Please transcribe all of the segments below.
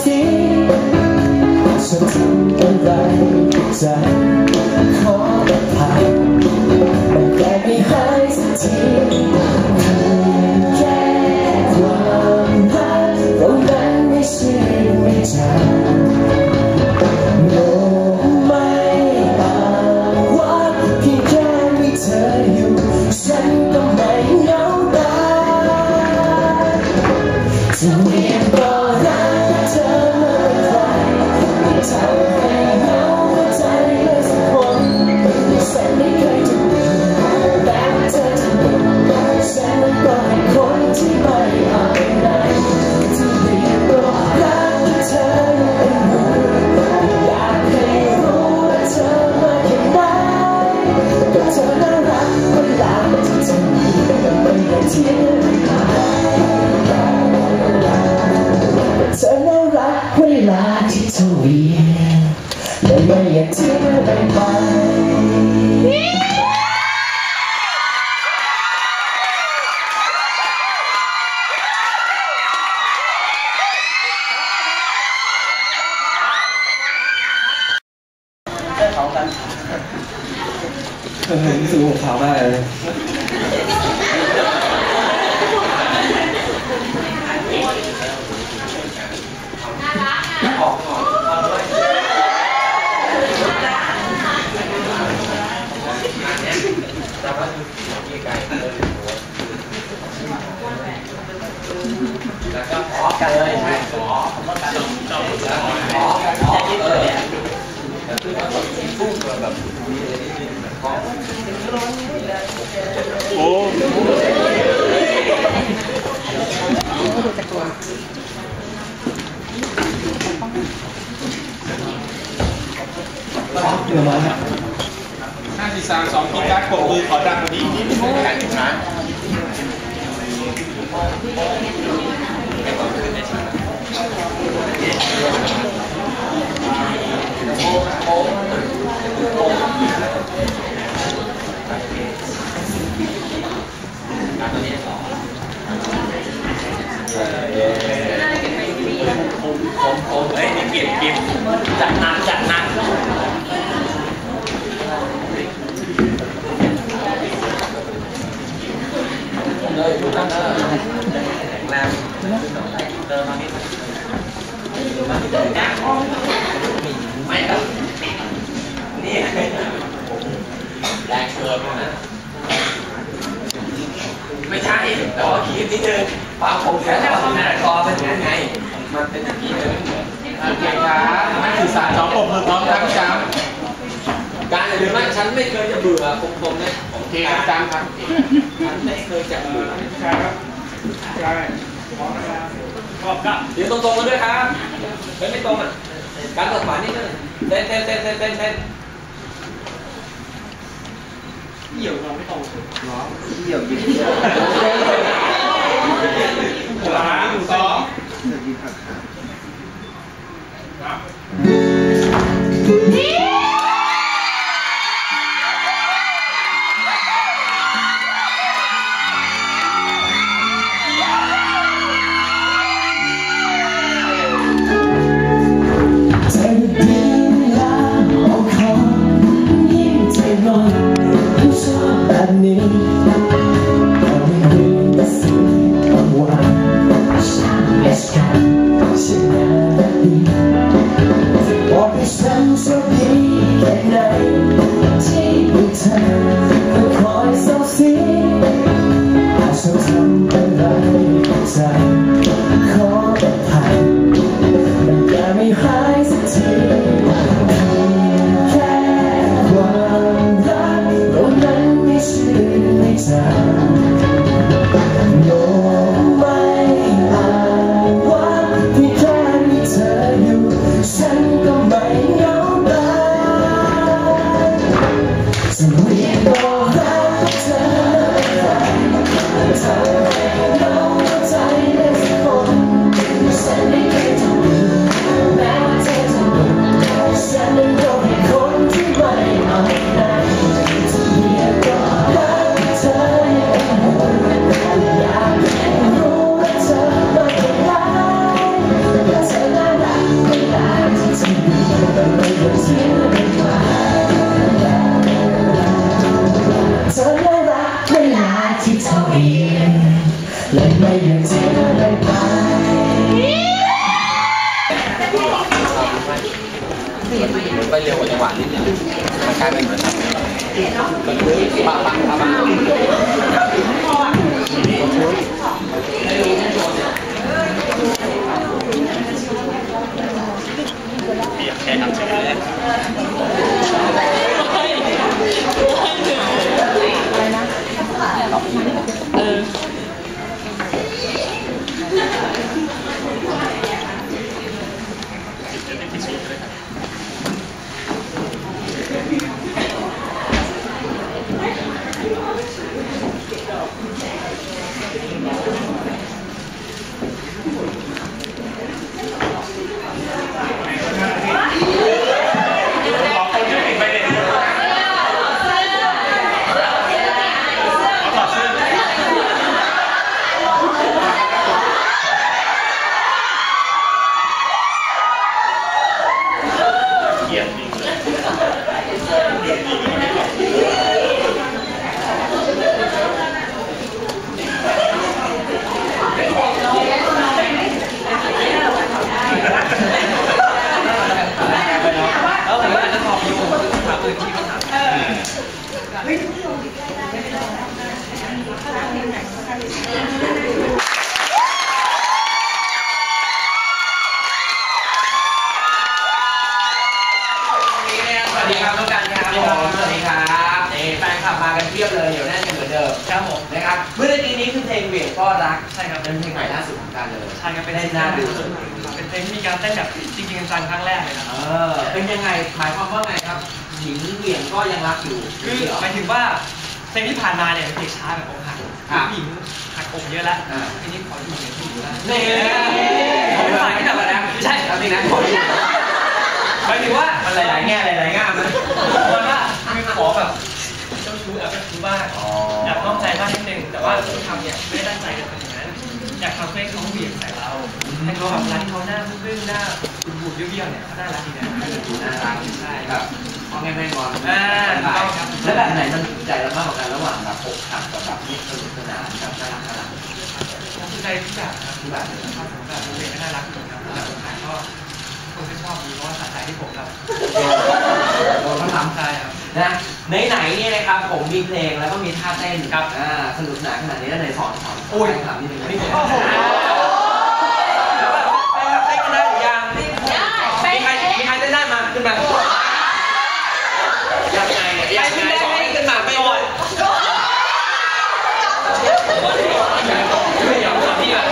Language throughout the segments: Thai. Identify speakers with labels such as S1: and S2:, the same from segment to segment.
S1: อ
S2: ยสอนสี เออรู้สึกว่า
S3: ขาวมากเลย
S4: โอ้
S3: เดี๋ยวมาครับ
S4: ห้าสี่สามสองกินการปรบมือขอดังกว่านี้นิดนึงนะ
S1: เฮ้ยนี่เก็บก็บจัดหนักจัดหนัก
S3: เลยดูตั้ง
S1: แรงเติมมานิดไม่ครับนี่แรงเกินนะไม่ใช่แต่ว่าคิดนิดนึงความคงแข็งความหนาคอเป็นยังไงมันเป็นอย่างนี้เลย โอเคครับนักสื่อสารสองปรบมือพร้อมทั้งจำ
S3: การหรือไม่ฉันไม่เคยจะเบื่อคงคงเนี่ย
S1: โอเคครับจำครับ
S3: ฉันไม่เคยจะเบื่อ
S4: ใช่ครับใช่พร้อมนะครับพร้อมครับ
S3: เดี๋ยวตรงๆกันด้วยครับเฮ้ยไม่ตรงอะการตัดขวานี่เต้นเต้นเต้นเต้นเต้นเต้น
S4: เหี่ยวเราไม่ตรง
S3: เดี่ยวยิง
S4: สามสอง ค
S2: มากันเพี
S1: ยบเลยเดี๋ยวแน่นกันเหมือนเดิม
S3: ครับผม
S1: นะครับเมื่อกี้นี้คือเพลงเหวี่ยงก็รัก
S3: ใช่ครับ
S1: เป็นเพลงใหม่ล่าสุดของกันเลย
S3: ใช่ครับเป็น
S1: ได้น่าดู
S3: เป็นเพลงที่มีการเต้นแบบจริงๆจังๆครั้งแรกเลยครับ
S1: เออเป็นยังไงหมายความว่าไงครับหญิงเหวี่ยงก็ยังรักอยู่
S3: คือหมายถึงว่าเพลงที่ผ่านมาเนี่ยเป็นเพลงช้าแบบอกหัก
S1: ครับ
S3: ผู้หญิงหักอกเยอะแล้ว
S1: อ่า
S3: ทีนี้ขออยู่อย่างที่อยู่แล้ว
S1: นี่
S3: ผมไม่ฝ่ายที่แบบนะใช่
S1: ครับนี่นะขออยู่
S3: หมายถึงว่า
S1: มันหลายๆแง่หลายๆงามนะ
S3: มันว่าคือขอแบบ เจ้าชู้แอบเจ้าชู้บ้าง
S1: อ๋อ
S3: อ
S1: อ
S3: ยากนอกใจบ้างนิดนึงแต่ว่าที่ทำเนี่ยไม่ได้ตั้งใจจะทำอย่างนั้นอยากทำให้เขาเหวี่ยงใส่เราให้เขาแบบร้านที่เขาหน้าบึ้งๆหน้าบูดๆเบี้ยวๆเนี่ยเขาน่ารักดีนะ
S1: น่ารัก
S3: ใช่
S1: ครับพ่อแม่ไม่งอน
S3: อ่าถูกต้องครับ
S1: แล้วแบบไหนมันถูกใจเรามากกว่ากันระหว่างแบบอกหักกับแบบนี่สนุกสนานกับน่ารักน่ารัก
S3: ภูมิใจทุกอย่างครับ
S1: ที่แบบนี้
S3: ชอบผมแบบเพลงก็น่ารักดีครับแต่ผมขายก็ คนก็ชอบดีเพราะว่าสะใจที่ผมแบบ
S1: โดนเขาทำ
S3: ใช่ครับ
S1: นะไหนๆเนี่ยนะครับผมมีเพลงแล้วก็มีท่าเต้นครับอ่าสนุกสนานขนาดนี้แล้วไหนสอนสอน
S3: โอ้ย
S1: ถามนิดนึง
S3: นี่ผม
S1: โอ้โห
S3: แล้วแบบไปแบบเต้นกันได้หรือยังมีใครมีใครเต้นได้มาขึ้นมา
S1: ยังไงเนี่ยยังไงสอนให้ขึ้นมาไม่หมด
S3: ไม่ยอมทำพี่แบบ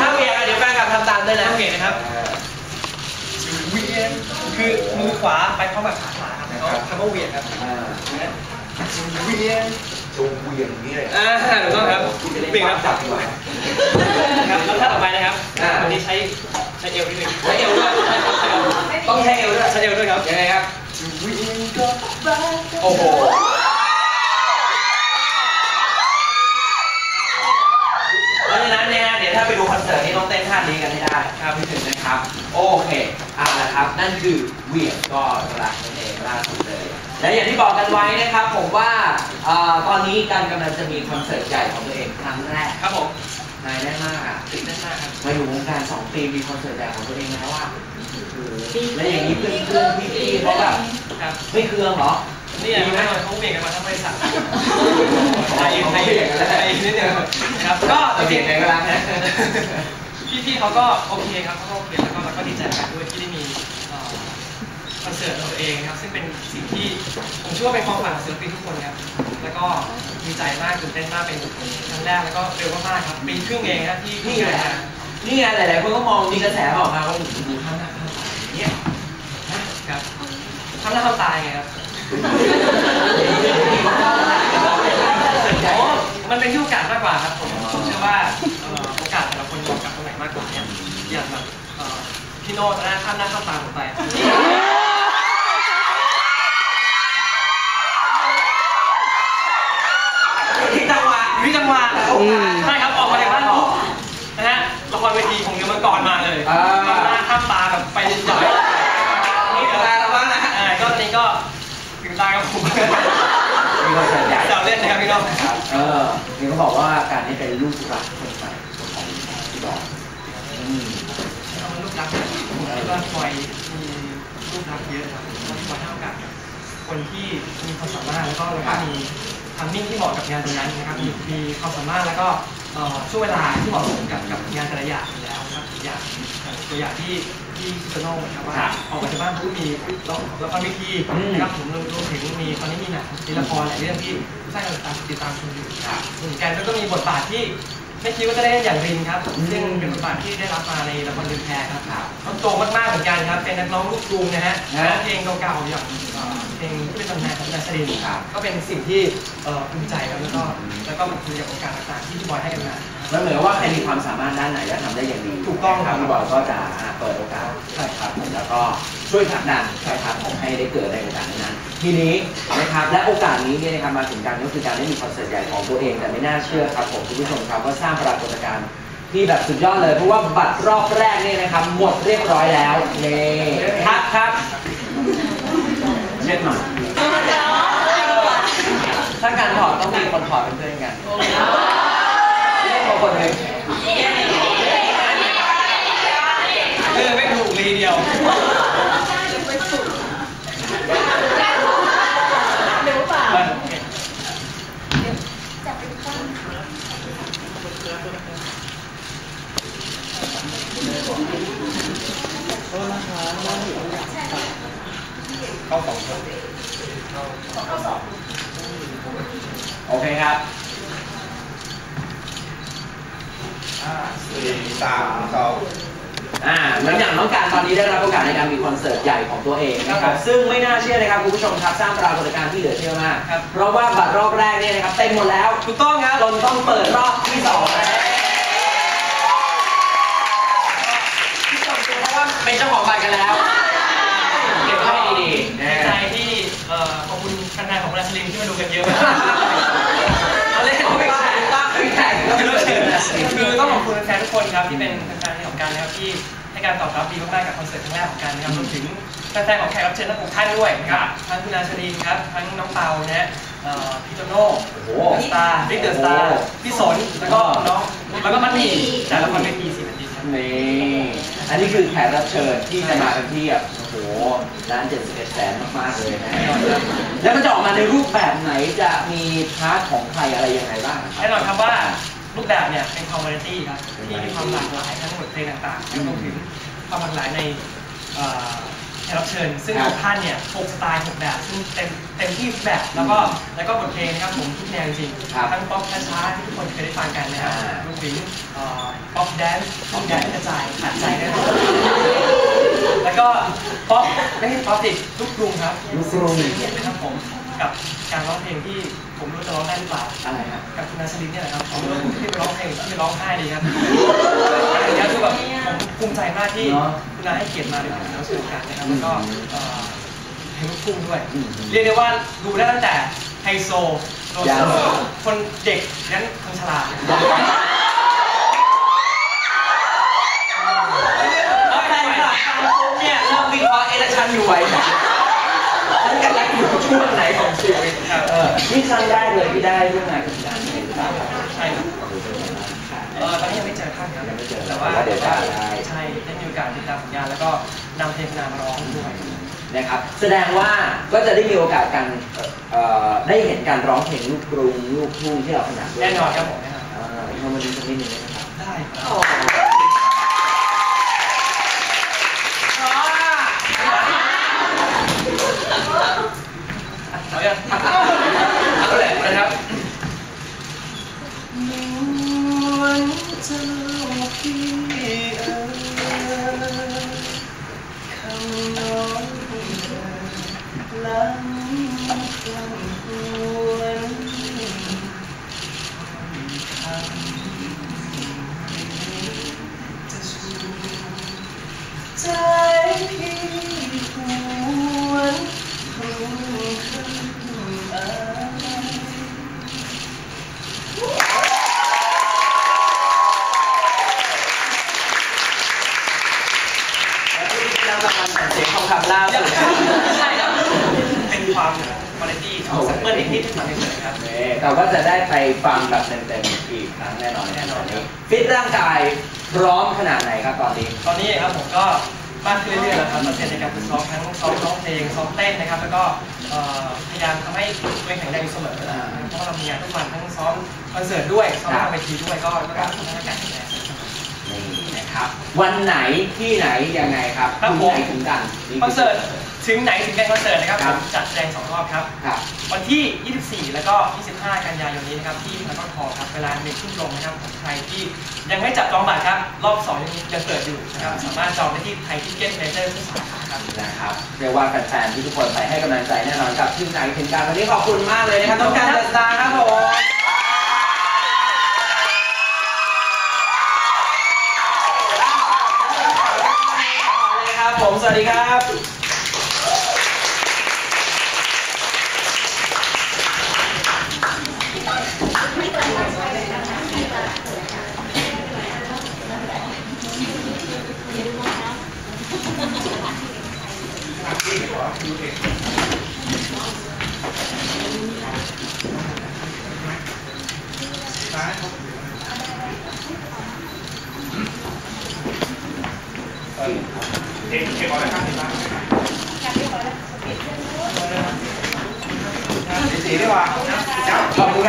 S3: ถ้าเวียนเดี๋ยวแฟ นกลับทำตามด้วยนะโอเคนะครับเวียนคือมือขวาไปพร้อมกับขาขวาครับเขาคำว่าเวียนครับ
S1: อ่า
S3: เวียน
S1: จงเวียงอย่างนี้เลย
S3: อ่าถูกต้องครับ
S1: ที่จะได้
S3: เวียน
S1: ค
S3: ครั
S1: วา
S3: บ
S1: มจับดีกว่า
S3: ครับแล้วท่าต่อไปนะครับ
S1: อ่า
S3: วันนี้ใช้ใช้เอวนิดนึง
S1: ใช้เอวด้วยต้องใช้เอวด้วย
S3: ใช้เอวด้วยครับ
S1: ยังไงครับโอ้โห เพราะฉะนั้นเนี่ยเดี๋ยวถ้าไปดูคอนเสิร์ตนี้ต้องเต้ นท่านี้กันให้ได้ครับพี่ถึงนะครับ โอเคเอาละครับ นั่นคือเหวี่ยงก็รักนั่นเองล่าสุดเลย และอย่างที่บอกกันไว้นะครับ ผมว่าเอ่อตอนนี้การกำลังจะมีคอนเสิร์ตใหญ่ของตัวเองครั้งแรก
S3: ครับผม
S1: นายได้มากอะ
S3: ตื่นเต้นมากครับ
S1: มาอยู่วงการสองปีมีคอนเสิร์ตใหญ่ของตัวเองแล้วอะและอย่างนี้เพื่อนเพื่อนๆพี่ๆเขาแบบ
S3: ครับ
S1: ไม่เคืองเหรอ
S3: นี่อย่างนี้เขาเวียนกันมาทั้งบริษัทใจเย็นใจเย็นใจเย็นนิดนึงครับ ก็
S1: ก็
S3: จ
S1: เปลี่
S3: ริ
S1: ยน
S3: ง
S1: ใจก็รักนะ
S3: ๆ พี่ๆเขาก็โอเคครับเขาก็โอเคแล้วก็เราก็ดีใจกันด้วยที่ได้มีเอ่อคอนเสิร์ตของตัวเองครับซึ่งเป็นสิ่งที่ผมเชื่อว่าเป็นความฝันของศิลปินทุกคนครับแล้วก็ดีใจมากตื่นเต้นมากเป็นครั้งแรกแล้วก็เร็วมากๆครับปีครึ่งเองครับที่
S1: นี่
S3: ที่
S1: ไง
S3: งานมา
S1: นี่ไงหลายๆคนก็มองมีกระแสออกมาว่าดูข้างหน้าข้างหลังเนี่ย
S3: ครับทำหน้าทำตาไงครับอ๋อมันเป็นที่โอกาสมากกว่าครับผมผมเชื่อว่า อย่างแบบเอ่อพี่โน้ตหน้าข้ามหน้าข้ามตาผมไปที่จังหวะที่จังหวะใช่ครับออกมาจากบ้านปุ๊บนะฮะละครเวทีของเนื้อมังกรมาเลย
S1: อ่า
S3: ข้ามหน้าข้ามตาแบบไปใหญ่นี่เดี๋ยว
S1: ตาระวังนะ
S3: อ่าก็ตอนนี้ก็ถึงตากับผม
S1: มีคอนเสิร์ตใหญ่
S3: แซวเล่นนะครับพี่น้อง
S1: ครับเออนี่เขาบอกว่าการนี้เป็นลูกหลักคนใหม่
S3: เอามันลูกรักแล้วก็คอยมีรูปลักเยอะครับก็คอยให้โอกาสกับคนที่มีความสามารถแล้วก็แล้วก็มีทัมมิ่งที่เหมาะกับงานตรงนั้นนะครับ มีมีความสามารถแล้วก็ช่วงเวลาที่เหมาะสมกับกับงานแต่ละอย่างอยู่แล้วนะครับอย่างตัวอย่างที่ที่พิซโน่นะครับว่าออกมาจากบ้านปุ๊บมีร้องละครเวทีนะครับผมรวมถึงมีตอนนี้มีหนังมีละครหลายเรื่องที่สร้างการติดตามชมอยู่
S1: ครับ
S3: เหมือนกันแล้วก็มีบทบาทที่ ไม่คิดว่าจะได้เล่นอย่างรินครับ
S1: อืม
S3: ซึ่งเป็นบทบาทที่ได้รับมาในละครเรือนแพครับ
S1: ครับ
S3: เขาโตมากๆเหมือนกันครับ เป็นนักร้องลูกกรุงนะฮะ
S1: ฮะ
S3: ร้องเพลงเก่าๆอย่างเอ่อเพลงที่เป็นตำนานของนาซาริน
S1: ครับ
S3: ก็เป็นสิ่งที่เอ่อภูมิใจครับแล้วก็แล้วก็คุยกับโอกาสต่างๆที่พี่บอยให้กันมา
S1: มันเหมือนกับว่าใครมีความสามารถด้านไหนและทำได้อย่างดี
S3: ถูกต้อง
S1: นะครับพี่บอยก็จะอ่าเปิดโอกาส
S3: ใช่ครับ
S1: ผมแล้วก็ ช่วยผลักดันนะครับผมให้ได้เกิดในโอกาสนั้น ทีนี้นะครับและโอกาสนี้เนี่ยนะครับมาถึงการก็คือการได้มีคอนเสิร์ตใหญ่ของตัวเองแต่ไม่น่าเชื่อครับผมคุณผู้ชมครับว่าสร้างปรากฏการณ์ที่แบบสุดยอดเลยเพราะว่าบัตรรอบแรกเนี่ยนะครับหมดเรียบร้อยแล้วนี่ครับครับเช็ดหน่อยถ้าการถอดต้องมีคนถอดเป็นเพื่อนกันเรียกมาคนหนึ่ง
S3: คือไม่ ถูกเลยทีเดียว
S4: เข้าสองคน
S1: โอเคครับ
S4: ห้าสี่สามสอง
S1: อ่าเหมือนอย่างน้องการตอนนี้ได้รับโอกาสในการมีคอนเสิร์ตใหญ่ของตัวเองนะค
S3: ครั
S1: รับบซึ่งไม่น่าเชื่อนะครับคุณผู้ชมครับสร้างปรากฏการณ์ที่เหลือเชื่อมาก
S3: ครับ
S1: เพราะว่าบัตรรอบแรกเนี่ยนะครับเต็มหมดแล้ว
S3: ถูกต้องครับ
S1: จนต้องเปิดรอบที่สองเพราะว่าเป็นเจ้าของบัตรกันแล้วเก็บไว้ให้ดีๆนะ
S3: ดีใจที่เอ่อขอบคุณแฟนๆของราชลินที่มาดูกันเยอะมาก คือต้องขอบคุณแฟนๆทุกคนครับที่เป็นแฟนๆของการนะครับที่ให้การตอบรับดีมากๆกับคอนเสิร์ตครั้งแรกของการนะครับรวมถึงแฟนๆของแขกรับเชิญทั้งหกท่านด้วยนะครับทั้งคุณอาชลินครับทั้งน้องเปานะฮะเอ่อพี่โตโน่
S1: โอ้โห
S3: สตาร์บิ๊กเดอะสตาร์พี่สนแล้วก็น้องแล้วก็มัดหมี่จากละครเวทีสี่นาทีครับ
S1: นี่อันนี้คือแขกรับเชิญที่จะมากันที่แบบโอ้โหร้านเจ็ดสิบเอ็ดแสนมากๆเลยนะแล้วมันจะออกมาในรูปแบบไหนจะมีพาร์ทของใครอะไรยังไงบ้างครับ
S3: แน่นอนครับว่า รูปแบบเนี่ยเป็นคอมมูนิตี้ครับที่มีความหลากหลายทั้งบทเพลงต่างๆแล้วรวมถึงความหลากหลายในเอ่อแขกรับเชิญ ซึ่ง
S1: ครับ
S3: ทุกท่านเนี่ยหกสไตล์หกแบบซึ่งเต็มเต็มที่ทุกแบบแล้วก็แล้วก็บทเพลงนะครับผมทุกแนวจริงๆ
S1: ครับ
S3: ทั้งป๊อปช้าๆที่ทุกคนเคยได้ฟังกันนะครับ
S1: อ่าร
S3: วมถึงเอ่อป๊อปแดนซ์ป๊อปแดนซ์กระจายขาดใจแน่นอนแล้วก็ป๊อปไม่ใช่ป๊อปติลูกกรุงครับ
S1: ลูกกรุง
S3: นะครับผม กับการร้องเพลงที่ผมไม่รู้จะร้องได้หรือเปล่า
S1: อะไรฮะ
S3: กับคุณนาชลินเนี่ยแหละครับผมที่ไปร้องเพลงที่ร้องไห้ดีครับอะไรอย่างเงี้ยคือแบบผมภูมิใจมากที่
S1: เนอะ
S3: คุณนาให้เกียรติมาในการรับเชิญกันนะครับแล้วก็เอ่อเพลงลูกทุ่งด้วย
S1: อืม
S3: เรียกได้ว่าดูได้ตั้งแต่ไฮโซโล
S1: ยั
S3: โซ
S1: ง
S3: คนเด็กยันคนชรา
S1: เอาใครค่ะเนี่ยเริ่มวิเคราะห์เอลชันอยู่ไว้ฉันกำลังอยู่ ช่วงไหนของชีวิตเออนี่ครั้งแรกเลยที่ได้ร่วมงานกับคุณนันเองหรือเปล่า
S3: ใช่ครับเออตอนนี้ยังไม่เจอท่านครับ
S1: ยังไม่เจอ
S3: แต่ว่า
S1: เดี๋ยวได้
S3: ใช่ได้มีโอกาสติดตามผลงานแล้วก็นำเพลงนามาร้องด้วย
S1: นะครับแสดงว่าก็จะได้มีโอกาสกันได้เห็นการร้องเพลงลูกกรุงลูกทุ่งที่เราถนัดด้วย
S3: แน่นอนครับผมแน่นอน
S1: อ่าเข้ามาดูสักนิดนึงได้ไหมครับ
S3: ได้ครับ
S1: โอ้เพราะว่า
S3: เอาอ ย่าง
S1: เอาเละนะครับ
S3: วันเจ้าพี่เอ๋ยคำน้องเอ๋ยล้ำ
S1: แล้วที่นำรางวัลแผ่นเสียงทองคำล่าสุด
S3: ใช่ครับเป็นความคุณภาพของซัมเปิลที่ที่ทำให้เกิดครับ
S1: นี่เราก็จะได้ไปฟังแบบเต็มๆอีกครั้งแน่นอน
S3: แน่นอนครับ
S1: ฟิตร่างกายพร้อมขนาดไหนครับตอนนี้
S3: ตอนนี้ครับผมก็มากขึ้นเรื่อยๆแล้วครับเปอร์เซ็นต์ในการฝึกซ้อมทั้งซ้อมร้องเพลงซ้อมเต้นนะครับ แล้วก็เอ่อพยายามทำให้ตัวเองแข็งแรงอยู่เสมอนะครับเพราะว่าเรามีงานทุกวันทั้งซ้อมคอนเสิร์ตด้วยซ้อมทางเวทีด้วยก็ก็ต้องทำให้การแข็งแรง
S1: นี่นะ ครับ วันไหนที่ไหนยังไงครับ
S3: ครับ
S1: ถึง
S3: ผม
S1: ไหนถึงกัน
S3: คอนเสิร์ตถึงไหนถึงกันคอนเสิร์ตนะครับ
S1: ค
S3: ผ
S1: รับ
S3: มจัดแสดงสองรอบครับ
S1: ครับ
S3: วันที่ 24 แล้วก็ 25 กันยายนนี้นะครับที่พารากอนฮอลล์ครับเวลาหนึ่งทุ่มตรงนะครับของใครที่ยังไม่จับจองบัตรครับ รอบ2ยังยังเปิดอยู่นะครับสามารถจองได้ที่ไทยทิเก็ตเมเจอร์ทุกสาขาครับ
S1: นะครับเรียกว่าแฟนๆที่ทุกคนไปให้กำลังใจแน่นอนกับถึงไหนถึงกันวันนี้ขอบคุณมากเลยนะครับน้องการจัดตาครับผม ผม สวัสดีครับ
S4: เองเองขอได้ห้าสิบบาท
S1: สีดีกว่าขอบคุ